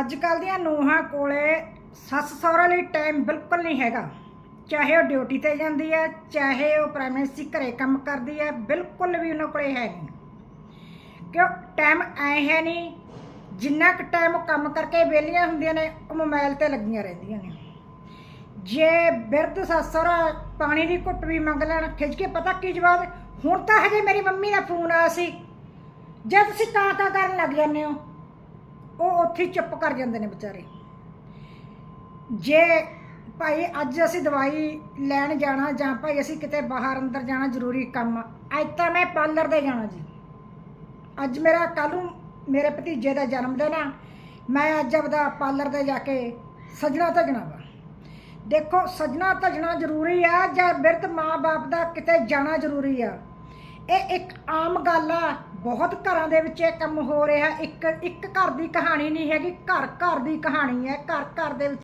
ਅੱਜ ਕੱਲ ਦੀਆਂ ਨੂੰਹਾਂ ਕੋਲੇ ਸੱਸ ਸਹੁਰਾ ਲਈ ਟਾਈਮ ਬਿਲਕੁਲ ਨਹੀਂ ਹੈਗਾ। ਚਾਹੇ ਉਹ ਡਿਊਟੀ ਤੇ ਜਾਂਦੀ ਹੈ, ਚਾਹੇ ਉਹ ਪ੍ਰਾਇਮਰੀ ਘਰੇ ਕੰਮ ਕਰਦੀ ਹੈ, ਬਿਲਕੁਲ ਵੀ ਉਹਨਾਂ ਕੋਲੇ ਹੈ ਨਹੀਂ। ਕਿਉਂ? ਟਾਈਮ ਐ ਹੈ ਨਹੀਂ, ਜਿੰਨਾ ਕੁ ਟਾਈਮ ਉਹ ਕੰਮ ਕਰਕੇ ਵਿਹਲੀਆਂ ਹੁੰਦੀਆਂ ਨੇ, ਉਹ ਮੋਬਾਈਲ ਤੇ ਲੱਗੀਆਂ ਰਹਿੰਦੀਆਂ ਨੇ। ਜੇ ਬਿਰਧ ਸੱਸ ਸਹੁਰਾ ਪਾਣੀ ਦੀ ਘੁੱਟ ਵੀ ਮੰਗ ਲੈਣ, ਖਿੱਚ ਕੇ ਪਤਾ ਕੀ ਜਵਾਬ? ਹੁਣ ਤਾਂ ਹਜੇ ਮੇਰੀ ਮੰਮੀ ਦਾ ਫੋਨ ਆਇਆ ਸੀ। ਜੇ ਤੁਸੀਂ ਕਾਂ ਕਾਂ ਕਰਨ ਲੱਗ ਜਾਂਦੇ ਹੋ। ਉੱਥੇ ਚੁੱਪ ਕਰ ਜਾਂਦੇ ਨੇ ਵਿਚਾਰੇ। ਜੇ ਭਾਈ ਅੱਜ ਅਸੀਂ ਦਵਾਈ ਲੈਣ ਜਾਣਾ ਜਾਂ ਭਾਈ ਅਸੀਂ ਕਿਤੇ ਬਾਹਰ ਅੰਦਰ ਜਾਣਾ ਜ਼ਰੂਰੀ ਕੰਮ ਆ, ਅੱਜ ਤਾਂ ਮੈਂ ਪਾਰਲਰ ਦੇ ਜਾਣਾ ਜੀ। ਅੱਜ ਮੇਰਾ ਕੱਲ ਨੂੰ ਮੇਰੇ ਭਤੀਜੇ ਦਾ ਜਨਮ ਦਿਨ ਆ ਮੈਂ ਅੱਜ ਆਪਦਾ ਪਾਰਲਰ ਤੇ ਜਾ ਕੇ ਸਜਣਾ ਧਜਣਾ ਵਾ। ਦੇਖੋ ਸਜਣਾ ਧਜਣਾ ਜ਼ਰੂਰੀ ਆ ਜਾਂ ਬਿਰਧ ਮਾਂ-ਬਾਪ ਦਾ ਕਿਤੇ ਜਾਣਾ ਜ਼ਰੂਰੀ ਆ। ਇਹ ਇੱਕ ਆਮ ਗੱਲ ਆ ਬਹੁਤ ਘਰਾਂ ਦੇ ਵਿੱਚ ਇਹ ਕੰਮ ਹੋ ਰਿਹਾ। ਇੱਕ ਇੱਕ ਘਰ ਦੀ ਕਹਾਣੀ ਨਹੀਂ ਹੈਗੀ, ਘਰ ਘਰ ਦੀ ਕਹਾਣੀ ਹੈ। ਘਰ ਘਰ ਦੇ ਵਿੱਚ